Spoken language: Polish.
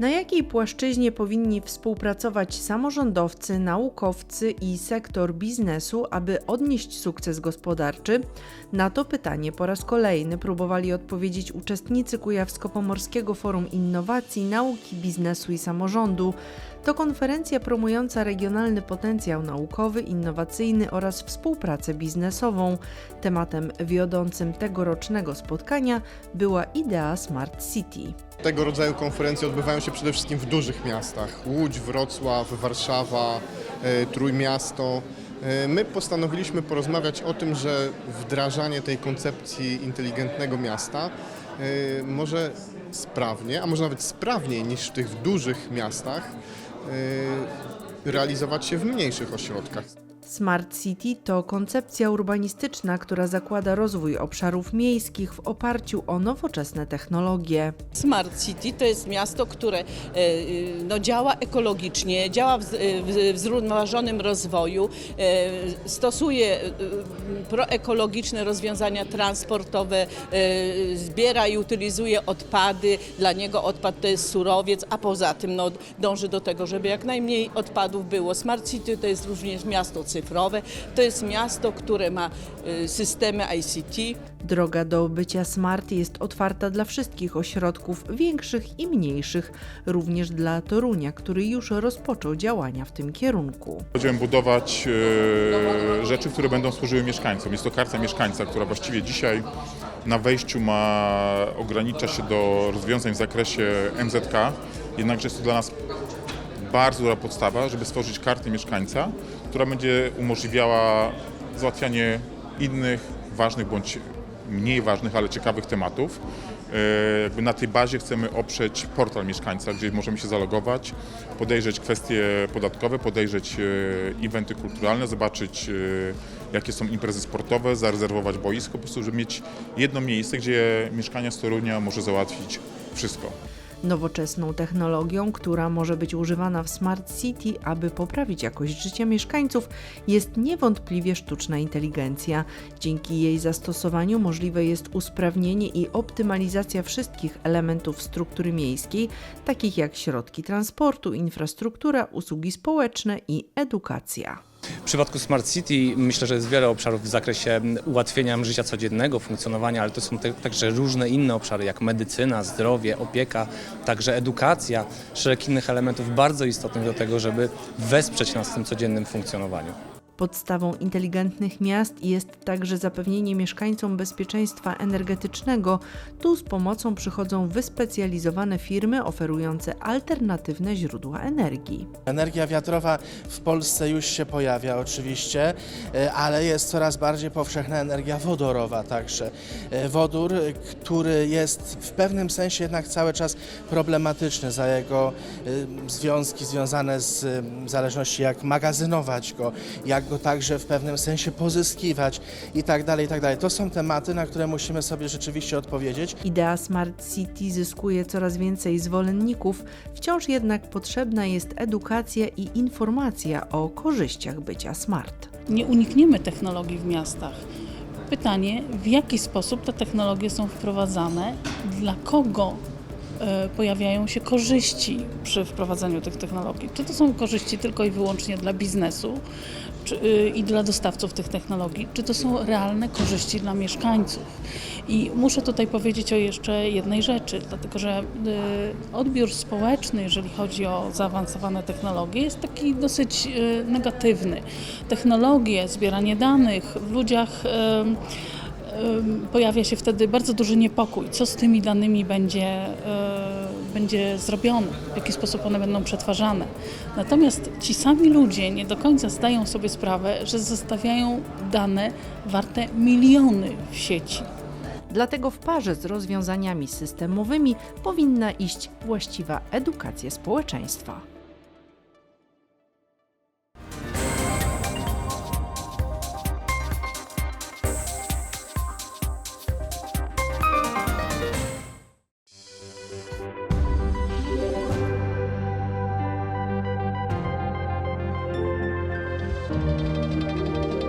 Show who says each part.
Speaker 1: Na jakiej płaszczyźnie powinni współpracować samorządowcy, naukowcy i sektor biznesu, aby odnieść sukces gospodarczy? Na to pytanie po raz kolejny próbowali odpowiedzieć uczestnicy Kujawsko-Pomorskiego Forum Innowacji, Nauki, Biznesu i Samorządu. To konferencja promująca regionalny potencjał naukowy, innowacyjny oraz współpracę biznesową. Tematem wiodącym tegorocznego spotkania była idea Smart City.
Speaker 2: Tego rodzaju konferencje odbywają się przede wszystkim w dużych miastach. Łódź, Wrocław, Warszawa, e, Trójmiasto. E, My postanowiliśmy porozmawiać o tym, że wdrażanie tej koncepcji inteligentnego miasta e, może sprawnie, a może nawet sprawniej niż w tych dużych miastach realizować się w mniejszych ośrodkach.
Speaker 1: Smart City to koncepcja urbanistyczna, która zakłada rozwój obszarów miejskich w oparciu o nowoczesne technologie.
Speaker 3: Smart City to jest miasto, które e, e, no, działa ekologicznie, działa w, w, w zrównoważonym rozwoju, e, stosuje proekologiczne rozwiązania transportowe, zbiera i utylizuje odpady. Dla niego odpad to jest surowiec, a poza tym no, dąży do tego, żeby jak najmniej odpadów było. Smart City to jest również miasto cyfrowe, to jest miasto, które ma e, systemy ICT,
Speaker 1: Droga do bycia smart jest otwarta dla wszystkich ośrodków, większych i mniejszych, również dla Torunia, który już rozpoczął działania w tym kierunku.
Speaker 4: Będziemy budować e, rzeczy, które będą służyły mieszkańcom. Jest to karta mieszkańca, która właściwie dzisiaj na wejściu ma ogranicza się do rozwiązań w zakresie MZK, jednakże jest to dla nas bardzo dobra podstawa, żeby stworzyć kartę mieszkańca, która będzie umożliwiała załatwianie innych ważnych bądź mniej ważnych, ale ciekawych tematów. E, Jakby na tej bazie chcemy oprzeć portal mieszkańca, gdzie możemy się zalogować, podejrzeć kwestie podatkowe, podejrzeć e, eventy kulturalne, zobaczyć e, jakie są imprezy sportowe, zarezerwować boisko, po prostu żeby mieć jedno miejsce, gdzie mieszkania z Torunia może załatwić wszystko.
Speaker 1: Nowoczesną technologią, która może być używana w Smart City, aby poprawić jakość życia mieszkańców, jest niewątpliwie sztuczna inteligencja. Dzięki jej zastosowaniu możliwe jest usprawnienie i optymalizacja wszystkich elementów struktury miejskiej, takich jak środki transportu, infrastruktura, usługi społeczne i edukacja.
Speaker 5: W przypadku Smart City myślę, że jest wiele obszarów w zakresie ułatwienia życia codziennego, funkcjonowania, ale to są te, także różne inne obszary jak medycyna, zdrowie, opieka, także edukacja, szereg innych elementów bardzo istotnych do tego, żeby wesprzeć nas w tym codziennym funkcjonowaniu.
Speaker 1: Podstawą inteligentnych miast jest także zapewnienie mieszkańcom bezpieczeństwa energetycznego. Tu z pomocą przychodzą wyspecjalizowane firmy oferujące alternatywne źródła energii.
Speaker 6: Energia wiatrowa w Polsce już się pojawia oczywiście, e, ale jest coraz bardziej powszechna energia wodorowa także. E, Wodór, który jest w pewnym sensie jednak cały czas problematyczny za jego e, związki związane z zależności jak magazynować go, jak go także w pewnym sensie pozyskiwać i tak dalej, i tak dalej. To są tematy, na które musimy sobie rzeczywiście odpowiedzieć.
Speaker 1: Idea Smart City zyskuje coraz więcej zwolenników, wciąż jednak potrzebna jest edukacja i informacja o korzyściach bycia smart.
Speaker 7: nie unikniemy technologii w miastach. Pytanie, w jaki sposób te technologie są wprowadzane, dla kogo pojawiają się korzyści przy wprowadzaniu tych technologii. Czy to są korzyści tylko i wyłącznie dla biznesu czy, y, i dla dostawców tych technologii, czy to są realne korzyści dla mieszkańców. I muszę tutaj powiedzieć o jeszcze jednej rzeczy, dlatego że y, odbiór społeczny, jeżeli chodzi o zaawansowane technologie, jest taki dosyć y, negatywny. Technologie, zbieranie danych w ludziach. Pojawia się wtedy bardzo duży niepokój, co z tymi danymi będzie, e, będzie zrobione, w jaki sposób one będą przetwarzane. Natomiast ci sami ludzie nie do końca zdają sobie sprawę, że zostawiają dane warte miliony w sieci.
Speaker 1: Dlatego w parze z rozwiązaniami systemowymi powinna iść właściwa edukacja społeczeństwa. Música